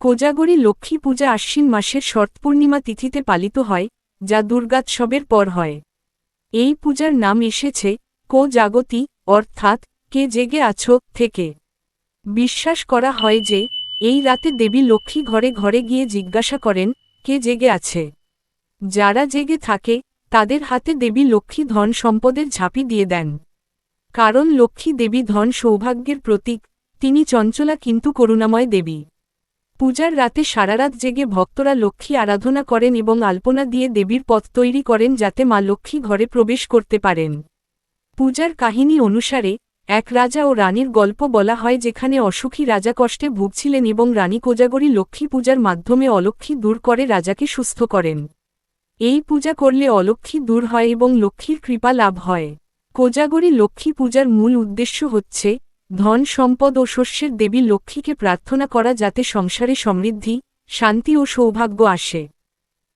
কোজাগরী লক্ষ্মী পূজা আশ্বিন মাসের শরৎ পূর্ণিমা তিথিতে পালিত হয়, যা দুর্গাৎসবের পর হয়। এই পূজার নাম এসেছে কো জাগতি অর্থাৎ কে জেগে আছো থেকে। বিশ্বাস করা হয় যে, এই রাতে দেবী লক্ষ্মী ঘরে ঘরে গিয়ে জিজ্ঞাসা করেন, কে জেগে আছে? যারা জেগে থাকে, তাদের হাতে দেবী লক্ষ্মী ধন সম্পদের ঝাঁপি দিয়ে দেন। কারণ লক্ষ্মী দেবী ধন সৌভাগ্যের প্রতীক, তিনি চঞ্চলা কিন্তু করুণাময় দেবী। পূজার রাতে সারারাত জেগে ভক্তরা লক্ষ্মী আরাধনা করেন এবং আলপনা দিয়ে দেবীর পথ তৈরি করেন যাতে মা লক্ষ্মী ঘরে প্রবেশ করতে পারেন। পূজার কাহিনী অনুসারে, এক রাজা ও রানীর গল্প বলা হয় যেখানে অসুখী রাজা কষ্টে ভুগছিলেন এবং রানী কোজাগরী লক্ষ্মী পূজার মাধ্যমে অলক্ষ্মী দূর করে রাজাকে সুস্থ করেন। এই পূজা করলে অলক্ষ্মী দূর হয় এবং লক্ষ্মীর কৃপা লাভ হয়। কোজাগরী লক্ষ্মী পূজার মূল উদ্দেশ্য হচ্ছে ধন সম্পদ ও শস্যের দেবী লক্ষ্মীকে প্রার্থনা করা যাতে সংসারে সমৃদ্ধি, শান্তি ও সৌভাগ্য আসে।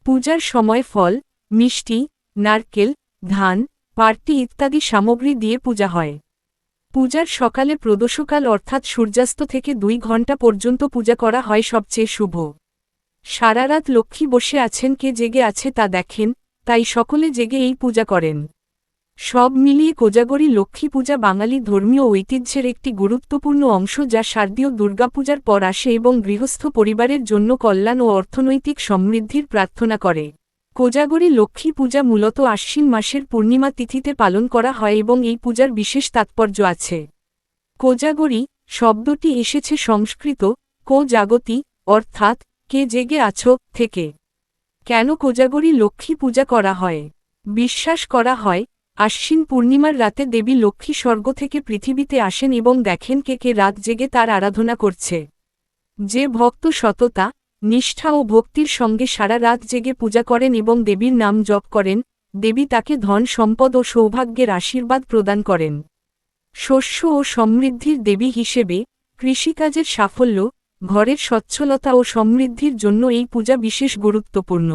পূজার সময় ফল, মিষ্টি, নারকেল, ধান পার্টি ইত্যাদি সামগ্রী দিয়ে পূজা হয়। পূজার সকালে প্রদোষকাল অর্থাৎ সূর্যাস্ত থেকে দুই ঘণ্টা পর্যন্ত পূজা করা হয় সবচেয়ে শুভ। সারারাত লক্ষ্মী বসে আছেন কে জেগে আছে তা দেখেন, তাই সকলে জেগে এই পূজা করেন। সব মিলিয়ে কোজাগরী লক্ষ্মী পূজা বাঙালি ধর্মীয় ঐতিহ্যের একটি গুরুত্বপূর্ণ অংশ যা শারদীয় দুর্গাপূজার পর আসে এবং গৃহস্থ পরিবারের জন্য কল্যাণ ও অর্থনৈতিক সমৃদ্ধির প্রার্থনা করে। কোজাগরী লক্ষ্মী পূজা মূলত আশ্বিন মাসের পূর্ণিমা তিথিতে পালন করা হয় এবং এই পূজার বিশেষ তাৎপর্য আছে। কোজাগরী শব্দটি এসেছে সংস্কৃত কো জাগতি, অর্থাৎ কে জেগে আছো, থেকে। কেন কোজাগরী লক্ষ্মী পূজা করা হয়? বিশ্বাস করা হয় আশ্বিন পূর্ণিমার রাতে দেবী লক্ষ্মী স্বর্গ থেকে পৃথিবীতে আসেন এবং দেখেন কে কে রাত জেগে তার আরাধনা করছে। যে ভক্ত সততা, নিষ্ঠা ও ভক্তির সঙ্গে সারা রাত জেগে পূজা করেন এবং দেবীর নাম জপ করেন, দেবী তাকে ধন, সম্পদ ও সৌভাগ্যের আশীর্বাদ প্রদান করেন। শস্য ও সমৃদ্ধির দেবী হিসেবে কৃষিকাজের সাফল্য, ঘরের স্বচ্ছলতা ও সমৃদ্ধির জন্য এই পূজা বিশেষ গুরুত্বপূর্ণ।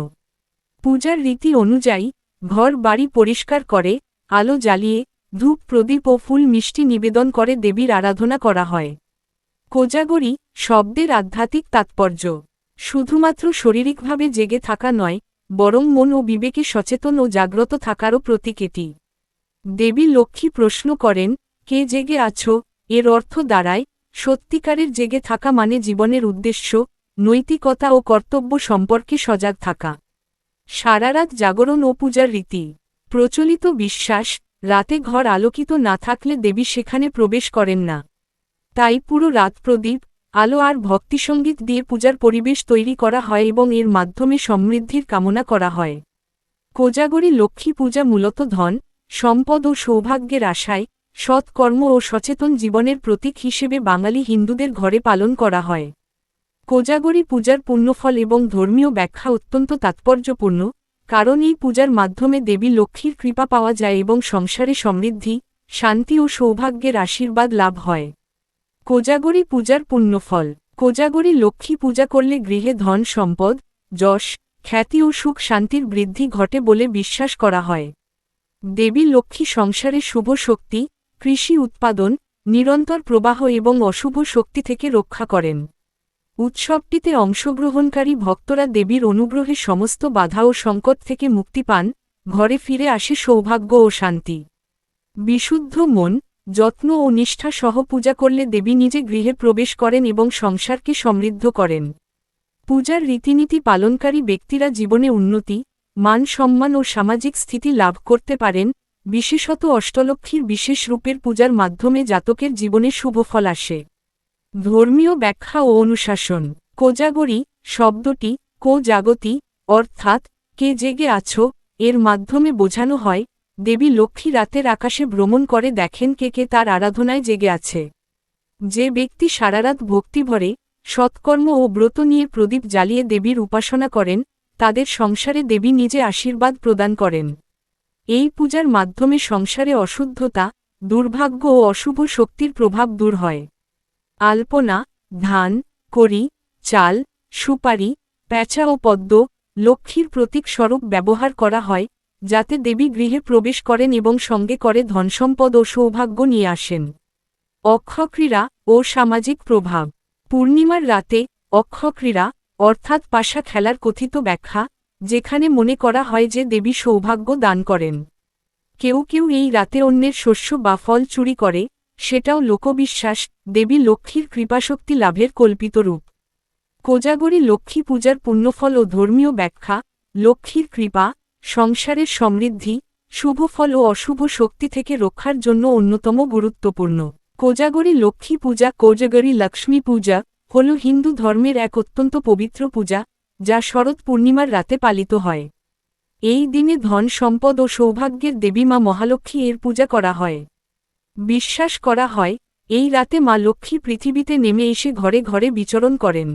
পূজার রীতি অনুযায়ী ঘর বাড়ি পরিষ্কার করে আলো জ্বালিয়ে ধূপ, প্রদীপ ও ফুল মিষ্টি নিবেদন করে দেবীর আরাধনা করা হয়। কোজাগরী শব্দের আধ্যাত্মিক তাৎপর্য। শুধুমাত্র শারীরিকভাবে জেগে থাকা নয়, বরং মন ও বিবেকে সচেতন ও জাগ্রত থাকারও প্রতীক এটি। দেবী লক্ষ্মী প্রশ্ন করেন, কে জেগে আছো? এর অর্থ দাঁড়ায়। সত্যিকারের জেগে থাকা মানে জীবনের উদ্দেশ্য, নৈতিকতা ও কর্তব্য সম্পর্কে সজাগ থাকা। সারারাত জাগরণ ও পূজার রীতি। প্রচলিত বিশ্বাস, রাতে ঘর আলোকিত না থাকলে দেবী সেখানে প্রবেশ করেন না। তাই পুরো রাত প্রদীপ, আলো আর ভক্তিসঙ্গীত দিয়ে পূজার পরিবেশ তৈরি করা হয় এবং এর মাধ্যমে সমৃদ্ধির কামনা করা হয়। কোজাগরী লক্ষ্মী পূজা মূলত ধন, সম্পদ ও সৌভাগ্যের আশায়, সৎকর্ম ও সচেতন জীবনের প্রতীক হিসেবে বাঙালি হিন্দুদের ঘরে পালন করা হয়। কোজাগরী পূজার পুণ্যফল এবং ধর্মীয় ব্যাখ্যা অত্যন্ত তাৎপর্যপূর্ণ কারণ এই পূজার মাধ্যমে দেবী লক্ষ্মীর কৃপা পাওয়া যায় এবং সংসারে সমৃদ্ধি, শান্তি ও সৌভাগ্যের আশীর্বাদ লাভ হয়। কোজাগরী পূজার পুণ্যফল। কোজাগরী লক্ষ্মী পূজা করলে গৃহে ধন সম্পদ, যশ, খ্যাতি ও সুখ শান্তির বৃদ্ধি ঘটে বলে বিশ্বাস করা হয়। দেবী লক্ষ্মী সংসারে শুভ শক্তি, কৃষি উৎপাদন, নিরন্তর প্রবাহ এবং অশুভ শক্তি থেকে রক্ষা করেন। উৎসবটিতে অংশগ্রহণকারী ভক্তরা দেবীর অনুগ্রহে সমস্ত বাধা ও সংকট থেকে মুক্তি পান, ঘরে ফিরে আসে সৌভাগ্য ও শান্তি। বিশুদ্ধ মন, যত্ন ও নিষ্ঠা সহ পূজা করলে দেবী নিজে গৃহে প্রবেশ করেন এবং সংসারকে সমৃদ্ধ করেন। পূজার রীতিনীতি পালনকারী ব্যক্তিরা জীবনে উন্নতি, মান সম্মান ও সামাজিক স্থিতি লাভ করতে পারেন, বিশেষত অষ্টলক্ষীর বিশেষ রূপের পূজার মাধ্যমে জাতকের জীবনে শুভ ফল আসে। ধর্মীয় ব্যাখ্যা ও অনুশাসন। কোজাগরী শব্দটি কো জাগতি অর্থাৎ কে জেগে আছো, এর মাধ্যমে বোঝানো হয়, দেবী লক্ষ্মী রাতের আকাশে ভ্রমণ করে দেখেন কে কে তার আরাধনায় জেগে আছে। যে ব্যক্তি সারারাত ভক্তিভরে সৎকর্ম ও ব্রত নিয়ে প্রদীপ জ্বালিয়ে দেবীর উপাসনা করেন, তাদের সংসারে দেবী নিজে আশীর্বাদ প্রদান করেন। এই পূজার মাধ্যমে সংসারে অশুদ্ধতা, দুর্ভাগ্য ও অশুভ শক্তির প্রভাব দূর হয়। আলপনা, ধান করি চাল, সুপারি, প্যাঁচা ও পদ্ম লক্ষ্মীর প্রতীক স্বরূপ ব্যবহার করা হয়, যাতে দেবী গৃহে প্রবেশ করেন এবং সঙ্গে করে ধনসম্পদ ও সৌভাগ্য নিয়ে আসেন। অক্ষক্রীড়া ও সামাজিক প্রভাব। পূর্ণিমার রাতে অক্ষক্রীড়া, অর্থাৎ পাশা খেলার কথিত ব্যাখ্যা, যেখানে মনে করা হয় যে দেবী সৌভাগ্য দান করেন। কেউ কেউ এই রাতে অন্যের শস্য বা ফল চুরি করে সেটাও লোকবিশ্বাস, দেবী লক্ষ্মীর কৃপাশক্তি লাভের কল্পিত রূপ। কোজাগরী লক্ষ্মী পূজার পুণ্যফল ও ধর্মীয় ব্যাখ্যা, লক্ষ্মীর কৃপা, সংসারের সমৃদ্ধি, শুভ ফল ও অশুভ শক্তি থেকে রক্ষার জন্য অন্যতম গুরুত্বপূর্ণ। কোজাগরী লক্ষ্মী পূজা, কোজাগরী লক্ষ্মী পূজা হল হিন্দু ধর্মের এক অত্যন্ত পবিত্র পূজা, যা শরৎ পূর্ণিমার রাতে পালিত হয়। এই দিনে ধন সম্পদ ও সৌভাগ্যের দেবী মা মহালক্ষ্মী এর পূজা করা হয়। বিশ্বাস করা হয়, এই রাতে মা লক্ষ্মী পৃথিবীতে নেমে এসে ঘরে ঘরে বিচরণ করেন।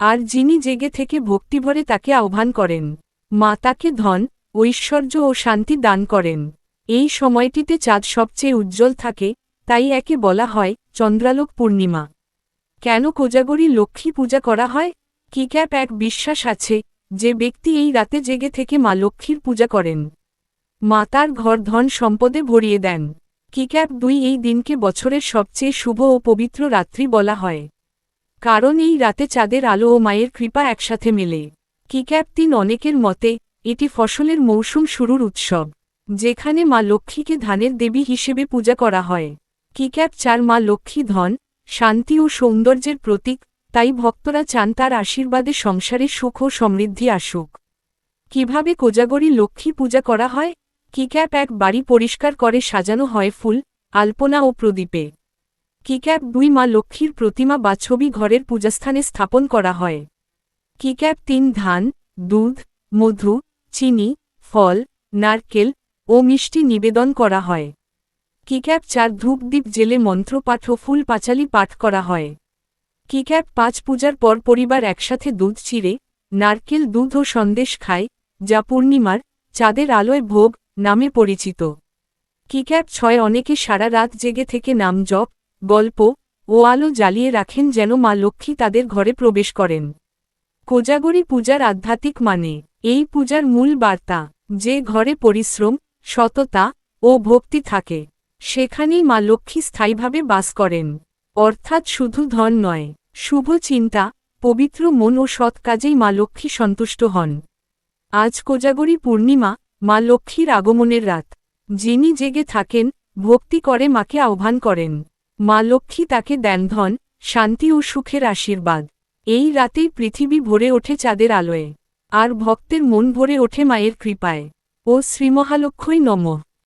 আর যিনি জেগে থেকে ভক্তিভরে তাকে আহ্বান করেন, মা তাকে ধন, ঐশ্বর্য ও শান্তি দান করেন। এই সময়টিতে চাঁদ সবচেয়ে উজ্জ্বল থাকে, তাই একে বলা হয় চন্দ্রালোক পূর্ণিমা। কেন কোজাগরী লক্ষ্মী পূজা করা হয়? কিক্যাপ এক বিশ্বাস আছে, যে ব্যক্তি এই রাতে জেগে থেকে মা লক্ষ্মীর পূজা করেন। মা তার ঘর ধন সম্পদে ভরিয়ে দেন। কিক্যাপ দুই এই দিনকে বছরের সবচেয়ে শুভ ও পবিত্র রাত্রি বলা হয়। কারণ এই রাতে চাঁদের আলো ও মায়ের কৃপা একসাথে মেলে। কিক্যাপ তিন অনেকের মতে, এটি ফসলের মৌসুম শুরুর উৎসব, যেখানে মা লক্ষ্মীকে ধানের দেবী হিসেবে পূজা করা হয়। কিক্যাপ চার মা লক্ষ্মী ধন, শান্তি ও সৌন্দর্যের প্রতীক, তাই ভক্তরা চান তার আশীর্বাদে সংসারে সুখ ও সমৃদ্ধি আসুক। কীভাবে কোজাগরী লক্ষ্মী পূজা করা হয়? কিক্যাপ এক বাড়ি পরিষ্কার করে সাজানো হয় ফুল, আলপনা ও প্রদীপে। কিক্যাপ দুই মা লক্ষ্মীর প্রতিমা বা ছবি ঘরের পূজাস্থানে স্থাপন করা হয়। কিক্যাপ তিন ধান, দুধ, মধু, চিনি, ফল, নারকেল ও মিষ্টি নিবেদন করা হয়। কিক্যাপ চার ধূপদ্বীপ জেলে মন্ত্রপাঠ ও ফুল পাঁচালি পাঠ করা হয়। কিক্যাপ পাঁচ পূজার পর পরিবার একসাথে দুধ চিড়ে, নারকেল দুধ ও সন্দেশ খায়, যা পূর্ণিমার, চাঁদের আলোয় ভোগ নামে পরিচিত। কিক্যাপ ছয় অনেকে সারা রাত জেগে থেকে নাম জপ, গল্প ও আলো জ্বালিয়ে রাখেন যেন মা লক্ষ্মী তাদের ঘরে প্রবেশ করেন। কোজাগরী পূজার আধ্যাত্মিক মানে এই পূজার মূল বার্তা, যে ঘরে পরিশ্রম, সততা ও ভক্তি থাকে, সেখানেই মা লক্ষ্মী স্থায়ীভাবে বাস করেন। অর্থাৎ শুধু ধন নয়, শুভ চিন্তা, পবিত্র মন ও সৎ কাজেই মা লক্ষ্মী সন্তুষ্ট হন। আজ কোজাগরী পূর্ণিমা মা লক্ষ্মীর আগমনের রাত। যিনি জেগে থাকেন, ভক্তি করে মাকে আহ্বান করেন। মা লক্ষ্মী তাকে দেন ধন, শান্তি ও সুখের আশীর্বাদ। এই রাতেই পৃথিবী ভরে ওঠে চাঁদের আলোয়। আর ভক্তের মন ভরে ওঠে মায়ের কৃপায়। ও শ্রীমহালক্ষ্মী নমঃ।